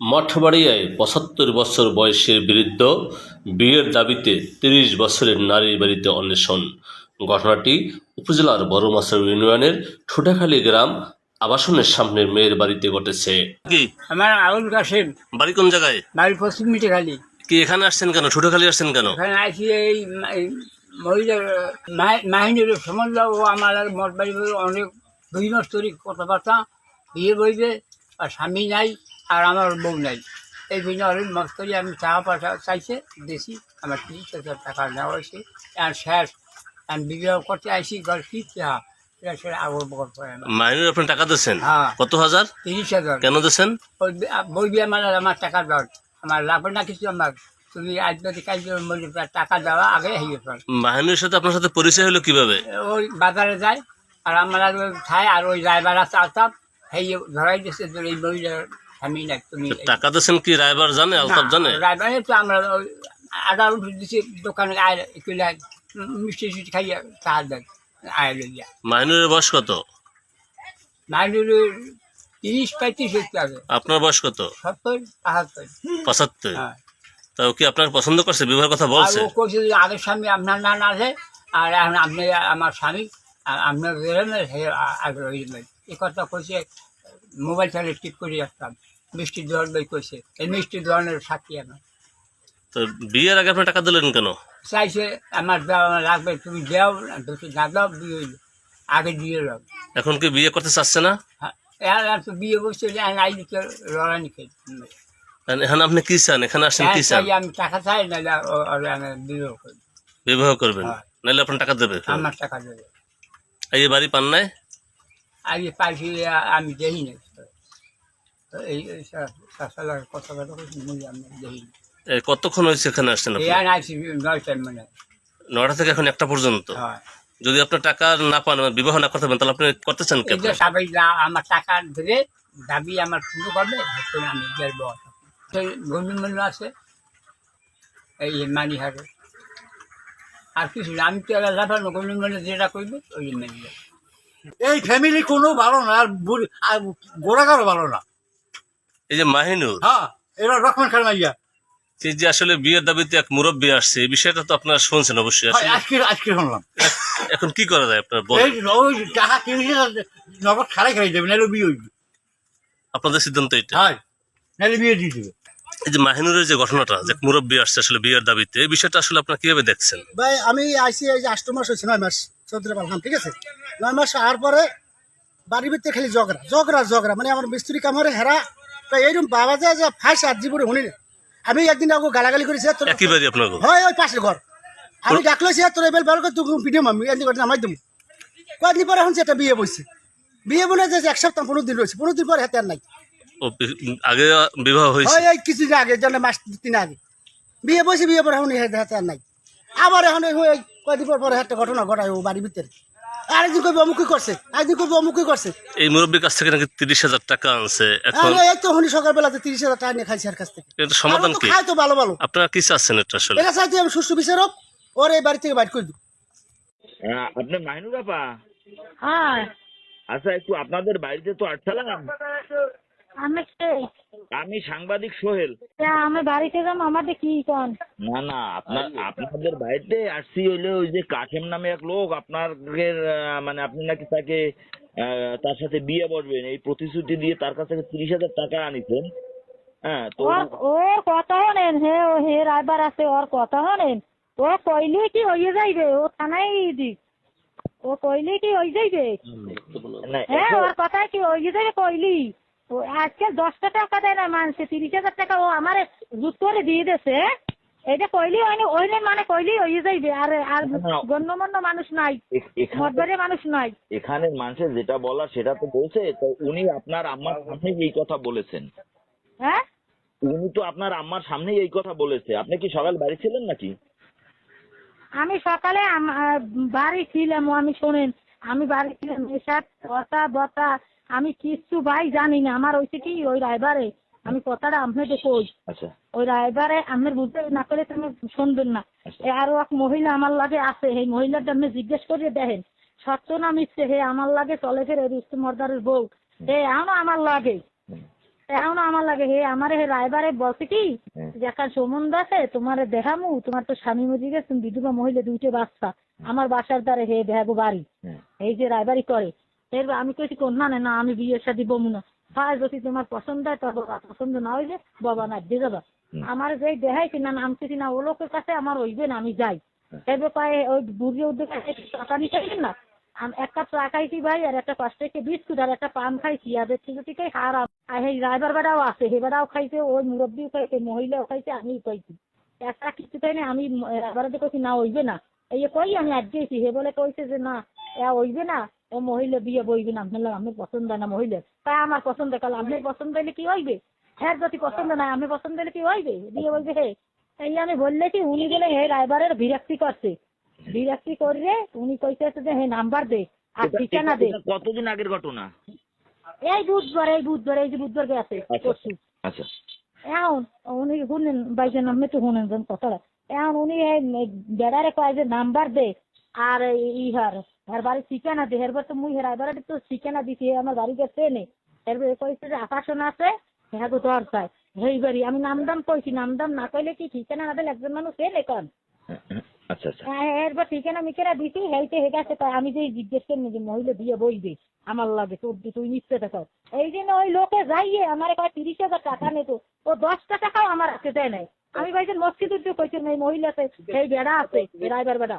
মঠবাড়িয়ায় পঁচাত্তর বছর বয়সের বৃদ্ধ বিয়ের দাবিতে তিরিশ বছরের নারীর বাড়িতে অন্বেষণ। ঘটনাটি উপজেলার বড়মাছর ইউনিয়নের ঠোঁটাখালী গ্রাম আবাসনের সামনের মেয়ের বাড়িতে ঘটেছে। কি? আমার আউল কাসেম বাড়ি কোন জায়গায়? বাড়ি পশ্চিম মিটিখালি কি এখানে আসছেন কেন? ঠোঁটাখালী আসছেন কেন? ওখানে আছি এই মহিলার মাহিনীর সম্বন্ধ ও আমার আর মঠ বাড়ি অনেক দুই মাস ধরে কথাবার্তা। বিয়ে বইবে আর স্বামী নাই। আর আমার বউ নাই। এই জন্য অনেক মাস করে আমি টাকা পয়সা চাইছে দিয়েছি। আমার তিরিশ হাজার টাকা নেওয়া হয়েছে। আর শেষ আমি বিবাহ করতে আইসি ঘর কি আপনি টাকা দিচ্ছেন হ্যাঁ। কত হাজার? তিরিশ হাজার। কেন দিচ্ছেন বই দিয়ে আমার আমার টাকা দাও আমার লাগবে না কিছু আমার তুমি আজ কাজ টাকা দেওয়া আগে হয়ে গেছে। মাহিনীর সাথে আপনার সাথে পরিচয় হলো কীভাবে? ওই বাজারে যায় আর আমরা খাই আর ওই ড্রাইভার আছে আলতাপ সেই ধরাই দিচ্ছে এই তো টাকা কি রায়বার জানে জানে? তো আমরা আদা উঠে দোকানে আয় কিনে মিষ্টি টিষ্টি খাইয়া চা দেয় আয় লইয়া। মাহিনুরের বয়স কত? নাইডুর তিরিশ পঁয়ত্রিশ আপনার বয়স কত? সত্তর বাহাত্তর পঁচাত্তর? হ্যাঁ। কি আপনার পছন্দ করছে? বিবাহের কথা বলছে? ও করছে যে আগের স্বামী আপনার না না আছে আর এখন আপনি আমার স্বামী আর আপনার বেরোবেন সে আগে এই কথা কইছে মোবাইল চালে ঠিক করে রাখতাম মিষ্টি দোয়ার বই কইছে। এই মিষ্টি দোয়ানের সাক্ষী আমার তো বিয়ের আগে আপনি টাকা দিলেন কেন? চাইছে আমার আমার লাগবে তুমি দেও তুমি না দাও বিয়ে আগে দিয়ে দাও। এখন কি বিয়ে করতে চাচ্ছে না? হ্যাঁ, আর তো বিয়ে যে আই দিতে লড়াই খেয়ে এখানে আপনি কি চান? এখানে আসছেন কি চান? আমি টাকা চাই না আমি বিয়ে করি বিবাহ করবেন। হ্যাঁ। নাহলে আপনার টাকা দেবে আমার টাকা দেবে। এই বাড়ি পান নাই? আগে পাইছি আমি দেখি না এই এই শাসালার কথা কথা মুই আমি দেখি কতক্ষণ হয়েছে এখানে আসছেন আপনি? মানে। নটা থেকে এখন একটা পর্যন্ত? যদি আপনার টাকা না পান মানে বিবাহ না করতে পারেন তাহলে আপনি করতে চান কেন সবাই আমার টাকা ধরে দাবি আমার শুরু করবে আমি গেলব আছে এই মানি হারে আর কিছু আমি তো এবার লাফানো যেটা করবে ওই মেনে এই ফ্যামিলি কোনো ভালো না আর বুড়ি- আর গোড়াগারও ভালো না। এই যে মাহিনুর? হ্যাঁ এরা রকমান খেলা মাইয়া এই যে আসলে বিয়ের দাবিতে এক মুরব্বী আসছে এই বিষয়টা তো আপনারা শুনছেন অবশ্যই। আসলে আজকে আজকে শুনলাম। এখন কি করা যায় আপনার বলেন? এই ওই টাকা কিনেছে নগদ খারাই খাই দেবে নাহলে বিয়ে হইবে। আপনাদের সিদ্ধান্ত এটা হ্যাঁ নাহলে বিয়ে দিয়ে দেবে। এই যে মাহিনুরের যে ঘটনাটা যে মুরব্বী আসছে আসলে বিয়ের দাবিতে এই বিষয়টা আসলে আপনারা কীভাবে দেখছেন? ভাই আমি আইসি এই যে আষ্ট মাস হয়েছে নয় মাস চৌধুরী পাললাম ঠিক আছে? নয় মাস আওয়ার পরে বাড়ির ভিতরে খালি ঝগড়া ঝগড়া ঝগড়া। মানে আমার মিস্ত্রি কামড়ে হেরা তো এইরকম বাবা যায় যে ফাঁস আর জীবনে শুনি না। আমি একদিন আগে গালাগালি করেছি তোর একই বাড়ি আপনার? হয় ওই পাশের ঘর। আমি ডাকলেছি তোর এবার ভালো করে তুই পিডিয়াম আমি এদিন করে নামাই দেবো। কয়েকদিন পরে শুনছি একটা বিয়ে বসছে বিয়ে বলে যে এক সপ্তাহ পনেরো দিন রয়েছে পনেরো দিন পরে হাতে আর নাই। আগে বিবাহ হয়েছে? হয় এই কিছুদিন আগে জানে মাস তিন আগে। বিয়ে বসে বিয়ে পরে এখন হাতে আর নাই। আবার এখন কয়দিন পর পরে একটা ঘটনা ঘটায় ও বাড়ির ভিতরে। আরেকদিন কবি অমুকই করছে? আরেকদিন কবি অমুকই করছে? এই মুরব্বীর কাছ থেকে নাকি তিরিশ হাজার টাকা আনছে। এখন এখন এই তো হনি সকালবেলাতে তিরিশ হাজার টাকা নিয়ে খাইছি আর কাছ থেকে। এটা সমাধান তো কি? খাই তো ভালো ভালো। আপনারা কি চাচ্ছেন এটা আসলে? এটা চাইতে আমি সুস্থ বিচারক ওর এই বাড়ি থেকে বাইর করে দিব। হ্যাঁ, আপনি মাইনুর আপা? হ্যাঁ। আচ্ছা একটু আপনাদের বাড়িতে তো আসছিলাম আমি কে? আমি সাংবাদিক সোহেল। আমি বাড়িতে যাম আমাদের কি কন? না না আপনার আপনাদের বাড়িতে আসছি হইলে ওই যে কাশেম নামে এক লোক আপনাকে আহ, মানে আপনি নাকি তাকে তার সাথে বিয়ে বসবেন। এই প্রতিশ্রুতি দিয়ে তার কাছ থেকে তিরিশ হাজার টাকা আনিছেন। হ্যাঁ তো ও কথা হনেন হে ও হে রাইবার আছে ওর কথা হনেন ও কইলে কি হয়ে যাইবে? ও থানায় দিক। ও কইলে কি হয়ে যাইবে? হ্যাঁ ওর কথা কি হয়ে যাবে কইলি? ও আজকে দশটা টাকা দেয় না মানুষে তিরিশ হাজার টাকা। ও আমার জুত করে দিয়ে দিয়েছে। এটা কইলি হয়নি ওইনে মানে কইলি হয়ে যাইবে। আর আর গণ্যমান্য মানুষ নাই। মদবারে মানুষ নাই। এখানে মানুষের যেটা বলার সেটা তো বলছে তো উনি আপনার আম্মার সামনে এই কথা বলেছেন। হ্যাঁ? উনি তো আপনার আম্মার সামনেই এই কথা বলেছে। আপনি কি সকাল বাড়ি ছিলেন নাকি? আমি সকালে আম- বাড়ি ছিলাম আমি শোনেন। আমি বাড়ি ছিলাম এসব কথা বতা আমি কিচ্ছু ভাই জানি না। আমার হয়েছে কি ওই রায়বারে আমি কথাটা আপনাদের কই। আচ্ছা। ওই রায়বারে আপনার বুঝতে না করে তুমি শুনবেন না। আচ্ছা। আরও এক মহিলা আমার লাগে আছে। সেই মহিলাটা আপনি জিজ্ঞেস করে দেখেন। সত্য না মিশছে হে আমার লাগে চলে ফেরে রুস্তু মর্দারের বউ। হে আনো আমার লাগে। এখন আমার লাগে। হে আমার হে রায়বারে বলছে কি। যে একটা সম্বন্ধ আছে তোমার দেখামু। তোমার তো স্বামী মজি গেছে বিধবা মহিলা দুইটা বাচ্চা। আমার বাসার দ্বারে হে দেখাবো বাড়ি। এই যে রায়বাড়ি করে। এর আমি কোন না না আমি বিয়ে শাদি বমু না। হয় যদি তোমার পছন্দ হয় তবে বাবা, পছন্দ না হইলে বাবা না দিয়ে যাবা। আমার যে দেখাইছি না নাম কিছু না ও লোকের কাছে আমার হইবে না আমি যাই। এবার পায়ে ওই বুড়ি উদ্যোগ টাকা নিতে না? আমি একটা চা খাইছি ভাই আর একটা পাঁচ টাকা বিস্কুট আর একটা পান খাইছি। আর থেকে থেকে হারাম আর এই ড্রাইভার বেড়াও আছে হে বেড়াও খাইছে ওই মুরব্বীও খাইছে মহিলাও খাইছে আমিও খাইছি। একটা কিছু খাই না আমি কইছি না হইবে না। এই কই আমি আজ গেছি হে বলে কইছে যে না এ হইবে না। ও মহিলা বিয়ে বইবে না আপনার আমি পছন্দ না মহিলা। তাই আমার পছন্দ কাল আপনার পছন্দ হইলে কি হইবে? হ্যাঁ যদি পছন্দ না আমি পছন্দ হইলে কি হইবে? বিয়ে বলবে হে। এই আমি বললে কি উনি গেলে হে রাইবারের বিরক্তি করছে। বিরক্তি করলে উনি কইতেছে যে হে নাম্বার দে আর ঠিকানা দে। কতদিন আগের ঘটনা? এই বুধবার এই বুধবার এই যে বুধবার গেছে আচ্ছা পরশু। আচ্ছা। এখন উনি শুনেন বাইকের নামে তো শুনেন যেন কথাটা। এখন উনি বেড়ারে কয় যে নাম্বার দে। আর ইহার হের বাড়ির ঠিকানা দে হেরবার তো মুই হেরাই বাড়ি তো ঠিকানা দিছি আমার বাড়ি গেছে নে এরপরে কইছে যে আকাশন আছে হ্যাঁ দর চাই হেই বাড়ি আমি নাম দাম কইছি নাম দাম না কইলে কি ঠিকানা না দিলে একজন মানুষ এনে কন আচ্ছা আচ্ছা হ্যাঁ এরপর ঠিকানা মিকেরা দিছি হেইতে হে গেছে তাই আমি যে জিজ্ঞেস করি যে মহিলা বিয়ে বইবে আমার লাগে তোর দি- তুই নিশ্চয় টাকা এই জন্য ওই লোকে যাইয়ে আমার কয় তিরিশ হাজার টাকা নিত ও দশটা টাকাও আমার হাতে দেয় নাই আমি ভাইছেন মসজিদ উদ্যোগ কইছেন এই মহিলা আছে এই বেড়া আছে রাইবার বেড়া